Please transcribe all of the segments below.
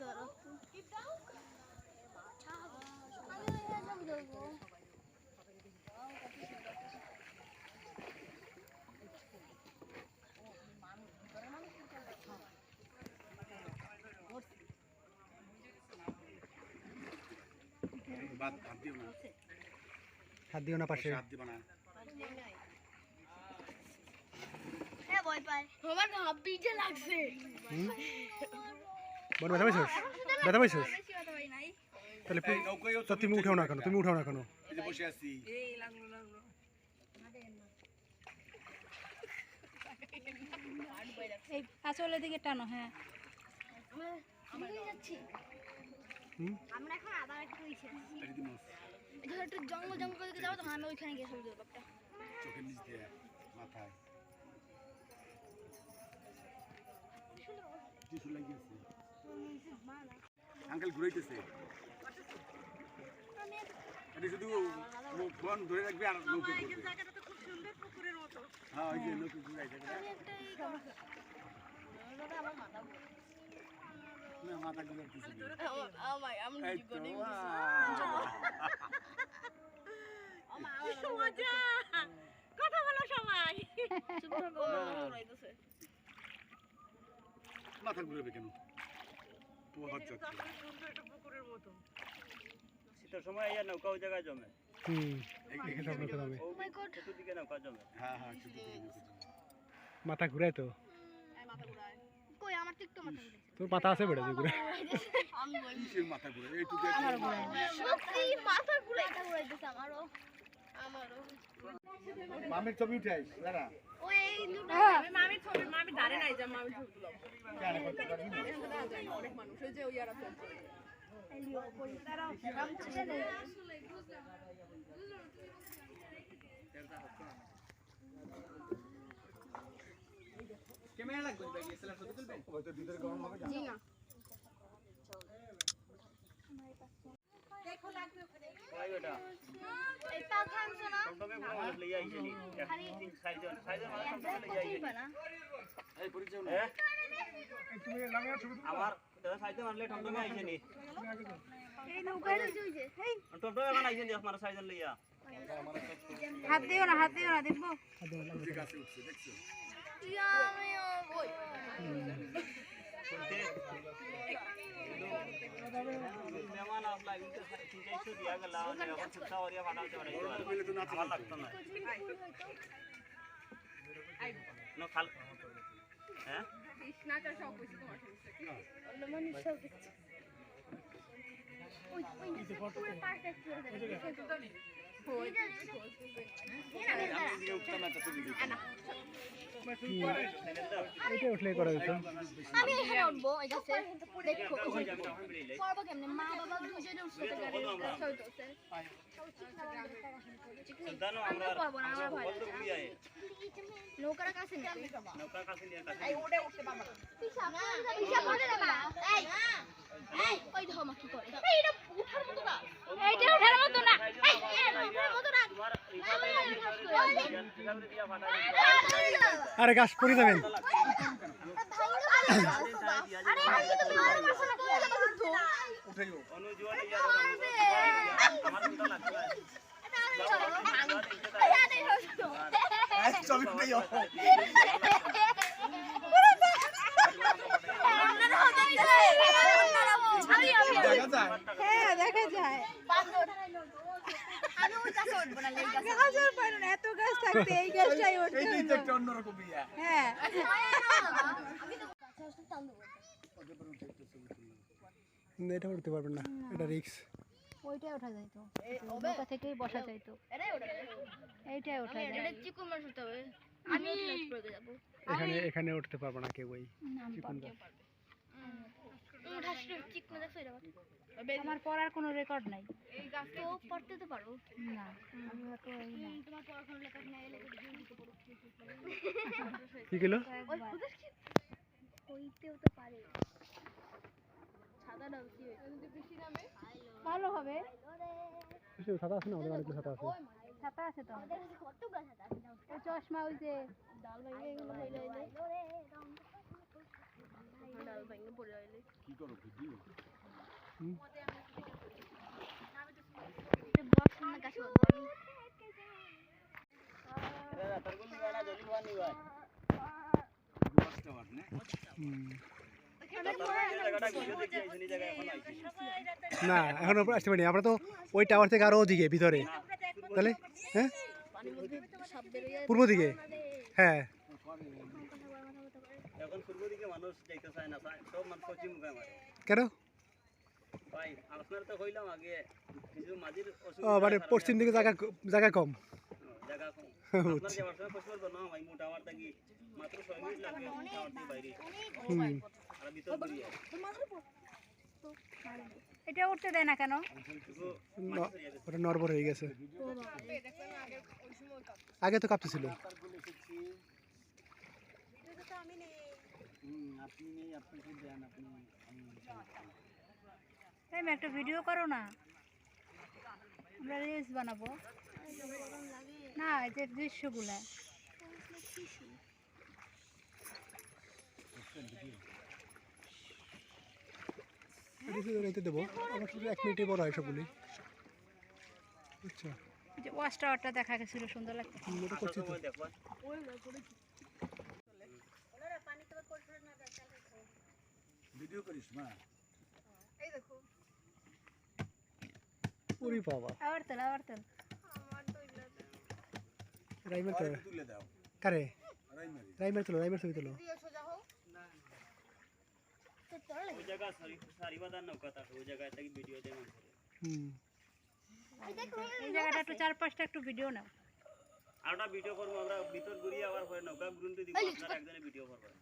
ধরো হাত দিও না হাত দিও পাশে। হাত দিবা না। হ্যাঁ ভয় পায়। আমার হাফ পিঠে লাগছে? বোন ব্যথা পাইছিস? ব্যথা পাইছিস? তাহলে তো তুমি উঠাও না কেন? তুমি উঠাও না কেন? বসে আছি। এই দিকে টানো হ্যাঁ। আমরা এখন আবার একটু একটু জঙ্গল জঙ্গল দিকে যাব তখন আমি ওইখানে গিয়ে ছবি ধরবো চোখের নিচ দিয়ে মাথায়। টিস্যু লাগিয়েছে। আঙ্কেল ঘুরাইতেছে। এটা শুধু ফোন ধরে রাখবে আর নৌকে হ্যাঁ ওই যে নৌকে মাথা ঘুরাইতেছে মাথা ঘুরাবে কেন? শীতের সময় এই নৌকা ওই জায়গায় জমে। হ্যাঁ হ্যাঁ। মাথা ঘুরাই তো? তোর মাথা আছে বেড়ে ঘুরে মাথা ঘুরে এইটুকু সত্যি মাথা ঘুরাইতে আমারও। আমারও। মামের ছবি উঠাই দাঁড়া। ওই লাগবে দুটো মামি ছবি মামি ধারে নাই যা মামি ছবি তুলো কেন করতে পারবি না? অনেক মানুষ ওই যে ওই আর আছে হয়তো ভিতরে গরম হবে জি না ওই ওটা। এই পা খামছো না? টমটমে কোনো মানুষ লইয়া আইছে নি। তিন চারজন চারজন মানুষ টমটমে লইয়া আইছে নি। না। এই পরিচয় না হ্যাঁ আমার দাদা চারজন মানলে টমটমে আইছে নি। এই নৌকায় হইছে এই। টমটমে এখন আইছে নি আপনারা চারজন লইয়া। হাত দিও না হাত দিও না দেখব। দেখছ? ইয়া আমি ওই মেহমান আসলা কিন্তু তিন চারশো দিয়া গেল এখন সুতা ওরিয়া ফাটাতে পারে মিলে তো নাচে আমার লাগতো না ন খাল হ্যাঁ কৃষ্ণাটা সব কইছি তোমার সমস্যা অন্য মানুষ সব দেখছে ওই ওই পুরো পারফেক্ট হয়ে এটা উঠলে করা যেত আমি এখানে উঠবো এই গাছে দেখো পড়ব কেমনে মা বাবা দুজনে উঠছে তো গাড়ি ছবি তুলছে জানো আমরা পারব না, আমার ভয় বলতো ঘুরি আয় নৌকার কাছে নৌকার কাছে উঠতে উঠার মতো না এই এটা উঠার মতো না তোমার রিসাবে রিসাবে দিয়া ফাটা আরে গাছ পড়ে যাবেন আরে আমি তো তোমার মাসে না কি এটা তো উঠাইও অনুজুয়াল ইয়া আমার সুতা লাগছে ছবি উঠাইও দেখা যায় হ্যাঁ দেখা যায় দেখা যায় পারে না এত গাছ থাকতে এই গাছটাই উঠতে এইটাই তো একটা অন্যরকম হ্যাঁ। এটা উঠতে পারবেন না এটা রিক্স। ওইটাই ওঠা যাইতো নৌকা থেকেই বসা যাইতো এইটাই ওঠা যায়। আমি পড়ে যাব এখানে এখানে উঠতে পারব না কেউ ওই চিকন গাছ। চিকন দেখছ এটা আমার পড়ার কোনো রেকর্ড নাই। তো পড়তে তো পারো। না আমি হয়তো এই না। তোমার পড়াশোনার লেখা এলে জীবন দিতে পারো। কি কিলো? ওই খুদে হইতেও তো পারে। সাদা ডালছি ভালো হবে। ছাতা আছে না? আমাদের অনেকগুলো ছাতা আছে। ছাতা আছে তো। আমাদের কত গাছ আছে ওই চশমা ওই যে। ডাল ভাঙে এগুলো হইলে হইলে ডাল ভাঙে পড়ে হইলে কি করো ভিডিও বক্স না এখন এখন আসতে পারিনি। আমরা তো ওই টাওয়ার থেকে আরও ওদিকে ভিতরে। তাহলে হ্যাঁ? পূর্ব দিকে। হ্যাঁ। কেন? আপনার তো কইলাম আগে কিছু মাঝির ও মানে পশ্চিম দিকে জায়গা জায়গা কম। জায়গা কম। আপনার যাওয়ার সময় পশ্চিম না ভাই মোটা আমার থাকি মাত্র ছয় মিনিট বাইরে। আর ভিতর ঘুরিয়ে এটা উঠতে দেয় না কেন? ওটা নরবর হয়ে গেছে। আগে তো কাঁপতেছিল। আপনি নেই আপনি দেন আপনি এই মেয়ে, একটা ভিডিও করো না। আমরা রিলস বানাবো। না এই যে দৃশ্যগুলা রেতে দেবো। আমার শুধু এক মিনিটে বড় হয় সবগুলি। আচ্ছা। যে ওয়াচ টাওয়ারটা দেখা গেছিল সুন্দর লাগছে। হুম, ওটা করছি তো। ভিডিও করিস মা। ওরে বাবা আবার তেল আবার তেল রাইমার তো তুলে দাও কারে রাইমারি রাইমার তোলো রাইমার ছবি তোলো ওই জায়গা সারি সারি বাঁধার নৌকা থাকে ওই জায়গায় থেকে ভিডিও দেয় মানুষের হুম এই জায়গাটা একটু চারপাশটা একটু ভিডিও নাও আর ওটা ভিডিও করব আমরা ভিতর ঘুরিয়ে আবার পরে নৌকা ঘুরতে দিব আপনারা একজনে ভিডিও করবেন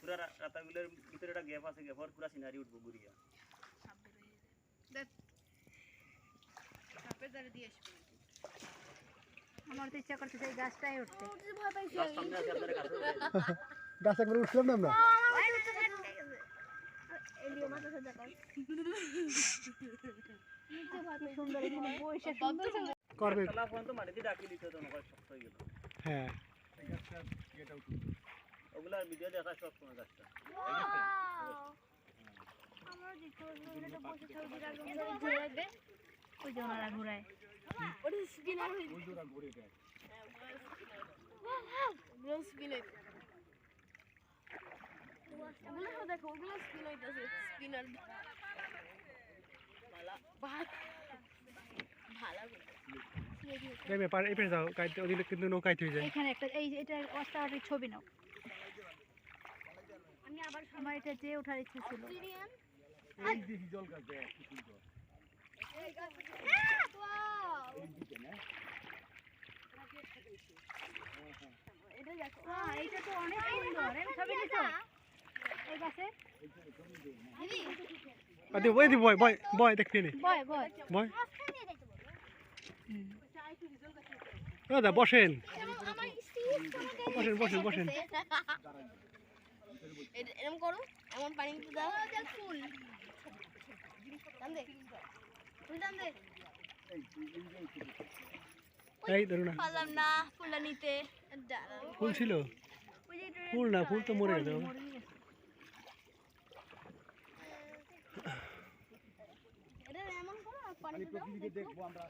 পুরা রা- রাতাগুলোর ভিতরে একটা গ্যাপ আছে গ্যাপর পুরা সিনারি উঠবো ঘুরিয়া আমার তো ইচ্ছা করতেছে এই গাছটাই উঠতে গাছ সামনে আছে আপনারা কাছে গাছ একবার উঠছিলাম না আমরা করবে তলা পর্যন্ত মাটিতে ডাকি দিতে তো নৌকা সময় ওই যে ওনারা ঘুরায়। দেখো ওগুলো স্পিন হইতেছে স্পিনার রাইমে পার এই যাও কাইতে ওদিকে কিন্তু নৌকাইতে হয়ে যায়। এখানে একটা এই এটা ওয়াচ ছবি নাও। আমার এটা যে ওঠার ইচ্ছা ছিল। এই দেখি জল দেয় কি সুন্দর হ্যাঁ এইটা তো অনেক সুন্দর ছবি নিছো এই গাছে আদি ওই দি বয় বয় বয় দেখতে নে। বয় বয়। বয়। দাদা বসেন। বসেন বসেন বসেন। এরকম করো এমন পানি দাও। ফুল। এই ধরুন না। পারলাম না ফুলটা নিতে। ফুল ছিল? ফুল না ফুল তো মরে প্রকৃতিকে দেখব আমরা।